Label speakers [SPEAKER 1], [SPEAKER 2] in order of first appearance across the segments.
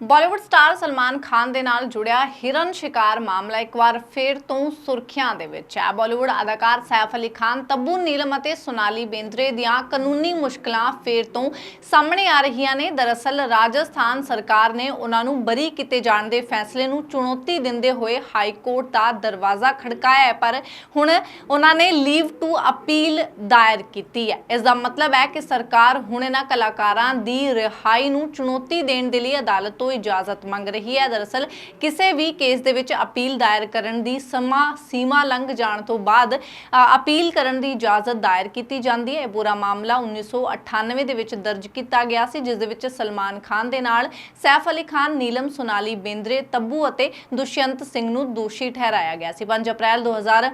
[SPEAKER 1] Bollywood star Salman Khan ਦੇ ਨਾਲ ਜੁੜਿਆ ਹਿਰਨ ਸ਼ਿਕਾਰ ਮਾਮਲਾ ਇੱਕ ਵਾਰ ਫੇਰ ਤੋਂ ਸੁਰਖੀਆਂ ਦੇ ਵਿੱਚ ਹੈ। ਬਾਲੀਵੁੱਡ ਅਦਾਕਾਰ ਸੈਫ ਅਲੀ ਖਾਨ, ਤੱਬੂ ਨੀਲਮ ਅਤੇ ਸੋਨਾਲੀ ਬੇਂਦਰੇ ਦੀਆਂ ਕਾਨੂੰਨੀ ਮੁਸ਼ਕਲਾਂ ਫੇਰ ਤੋਂ ਸਾਹਮਣੇ ਆ ਰਹੀਆਂ ਨੇ। ਦਰਅਸਲ ਰਾਜਸਥਾਨ ਸਰਕਾਰ ਨੇ ਉਹਨਾਂ ਨੂੰ ਬਰੀ ਕੀਤੇ ਜਾਣ ਦੇ ਫੈਸਲੇ ਨੂੰ ਚੁਣੌਤੀ ਦਿੰਦੇ ਹੋਏ ਹਾਈ ਕੋਰਟ ਦਾ ਦਰਵਾਜ਼ਾ ਖੜਕਾਇਆ ਹੈ, ਪਰ ਹੁਣ ਉਹਨਾਂ ਨੇ ਲੀਵ ਟੂ ਅਪੀਲ ਦਾਇਰ ਕੀਤੀ ਹੈ। ਇਸ ਦਾ ਮਤਲਬ ਹੈ ਕਿ ਸਰਕਾਰ ਹੁਣ ਇਹਨਾਂ ਕਲਾਕਾਰਾਂ ਦੀ ਰਿਹਾਈ ਨੂੰ ਚੁਣੌਤੀ ਦੇਣ ਦੇ ਲਈ ਅਦਾਲਤ ਤੋਂ ਇਜਾਜ਼ਤ ਮੰਗ ਰਹੀ ਹੈ। ਦਰਅਸਲ, ਕਿਸੇ ਵੀ ਕੇਸ ਦੇ ਵਿੱਚ ਅਪੀਲ ਦਾਇਰ ਕਰਨ ਦੀ ਸਮਾਂ ਸੀਮਾ ਲੰਘ ਜਾਣ ਤੋਂ ਬਾਅਦ ਅਪੀਲ ਕਰਨ ਦੀ ਇਜਾਜ਼ਤ ਦਾਇਰ ਕੀਤੀ ਜਾਂਦੀ ਹੈ। ਇਹ ਪੂਰਾ ਮਾਮਲਾ 1998 ਦੇ ਵਿੱਚ ਦਰਜ ਕੀਤਾ ਗਿਆ ਸੀ, ਜਿਸ ਦੇ ਵਿੱਚ ਸਲਮਾਨ ਖਾਨ ਦੇ ਨਾਲ ਸੈਫ ਅਲੀ ਖਾਨ, ਨੀਲਮ ਸੋਨਾਲੀ ਬੇਂਦਰੇ, ਤੱਬੂ ਅਤੇ ਦੁਸ਼ਯੰਤ ਸਿੰਘ ਨੂੰ ਦੋਸ਼ੀ ਠਹਿਰਾਇਆ ਗਿਆ ਸੀ। 5 ਅਪ੍ਰੈਲ 2000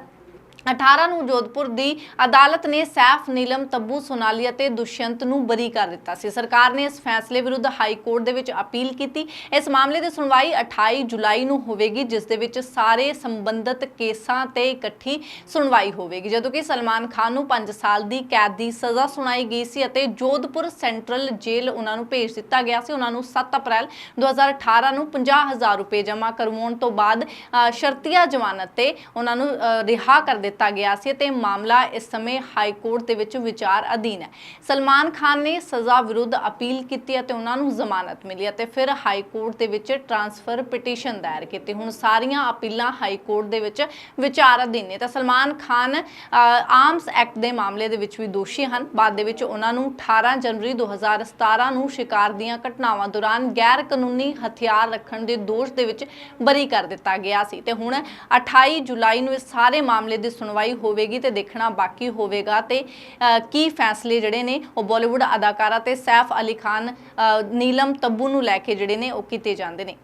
[SPEAKER 1] 18 ਨੂੰ ਜੋਧਪੁਰ ਦੀ ਅਦਾਲਤ ਨੇ ਸੈਫ ਨੀਲਮ ਤੱਬੂ ਸੋਨਾਲੀ ਅਤੇ ਦੁਸ਼ਯੰਤ ਨੂੰ ਬਰੀ ਕਰ ਦਿੱਤਾ ਸੀ। ਸਰਕਾਰ ਨੇ ਇਸ ਫੈਸਲੇ ਵਿਰੁੱਧ ਹਾਈ ਕੋਰਟ ਦੇ ਵਿੱਚ ਅਪੀਲ ਕੀਤੀ। ਇਸ ਮਾਮਲੇ ਦੀ ਸੁਣਵਾਈ 28 ਜੁਲਾਈ ਨੂੰ ਹੋਵੇਗੀ ਜਿਸ ਦੇ ਵਿੱਚ ਸਾਰੇ ਸੰਬੰਧਿਤ ਕੇਸਾਂ ਤੇ ਇਕੱਠੀ ਸੁਣਵਾਈ ਹੋਵੇਗੀ। ਜਦੋਂ ਕਿ ਸਲਮਾਨ ਖਾਨ ਨੂੰ 5 ਸਾਲ ਦੀ ਕੈਦ ਦੀ ਸਜ਼ਾ ਸੁਣਾਈ ਗਈ ਸੀ ਅਤੇ ਜੋਧਪੁਰ ਸੈਂਟਰਲ ਜੇਲ੍ਹ ਉਹਨਾਂ ਨੂੰ ਭੇਜ ਦਿੱਤਾ ਗਿਆ ਸੀ। ਉਹਨਾਂ ਨੂੰ 7 ਅਪ੍ਰੈਲ 2018 ਨੂੰ 50000 ਰੁਪਏ ਜਮ੍ਹਾਂ ਕਰਵਾਉਣ ਤੋਂ ਬਾਅਦ ਅ, ਸ਼ਰਤੀਆ ਜ਼ਮਾਨਤ ਤੇ ਉਹਨਾਂ ਨੂੰ ਰਿਹਾ ਕਰ ਦਿੱਤਾ ਦਿੱਤਾ ਗਿਆ ਸੀ ਤੇ ਮਾਮਲਾ ਇਸ ਸਮੇਂ ਹਾਈ ਕੋਰਟ ਦੇ ਵਿੱਚ ਵਿਚਾਰ ਅਧੀਨ ਹੈ। ਸਲਮਾਨ ਖਾਨ ਨੇ ਸਜ਼ਾ ਵਿਰੁੱਧ ਅਪੀਲ ਕੀਤੀ ਅਤੇ ਉਹਨਾਂ ਨੂੰ ਜ਼ਮਾਨਤ ਮਿਲੀ ਅਤੇ ਫਿਰ ਹਾਈ ਕੋਰਟ ਦੇ ਵਿੱਚ ਟਰਾਂਸਫਰ ਪਟੀਸ਼ਨ ਦਾਇਰ ਕੀਤੀ। ਹੁਣ ਸਾਰੀਆਂ ਅਪੀਲਾਂ ਹਾਈ ਕੋਰਟ ਦੇ ਵਿੱਚ ਵਿਚਾਰ ਅਧੀਨ ਨੇ। ਤਾਂ ਸਲਮਾਨ ਖਾਨ ਆਰਮਸ ਐਕਟ ਦੇ ਮਾਮਲੇ ਦੇ ਵਿੱਚ ਵੀ ਦੋਸ਼ੀ ਹਨ। ਬਾਅਦ ਦੇ ਵਿੱਚ ਉਹਨਾਂ ਨੂੰ 18 ਜਨਵਰੀ 2017 ਨੂੰ ਸ਼ਿਕਾਰ ਦੀਆਂ ਘਟਨਾਵਾਂ ਦੌਰਾਨ ਗੈਰ ਕਾਨੂੰਨੀ ਹਥਿਆਰ ਰੱਖਣ ਦੇ ਦੋਸ਼ ਦੇ ਵਿੱਚ ਬਰੀ ਕਰ ਦਿੱਤਾ ਗਿਆ ਸੀ। ਤੇ ਹੁਣ 28 ਜੁਲਾਈ ਨੂੰ ਇਸ ਸਾਰੇ ਮਾਮਲੇ ਦੀ ਸੁਣਵਾਈ ਹੋਵੇਗੀ ਤੇ ਦੇਖਣਾ ਬਾਕੀ ਹੋਵੇਗਾ ਤੇ ਕੀ ਫੈਸਲੇ ਜਿਹੜੇ ਨੇ ਉਹ ਬਾਲੀਵੁੱਡ ਅਦਾਕਾਰਾ ਤੇ ਸੈਫ ਅਲੀ ਖਾਨ ਨੀਲਮ ਤੱਬੂ ਨੂੰ ਲੈ ਕੇ ਜਿਹੜੇ ਨੇ ਉਹ ਕੀਤੇ ਜਾਂਦੇ ਨੇ।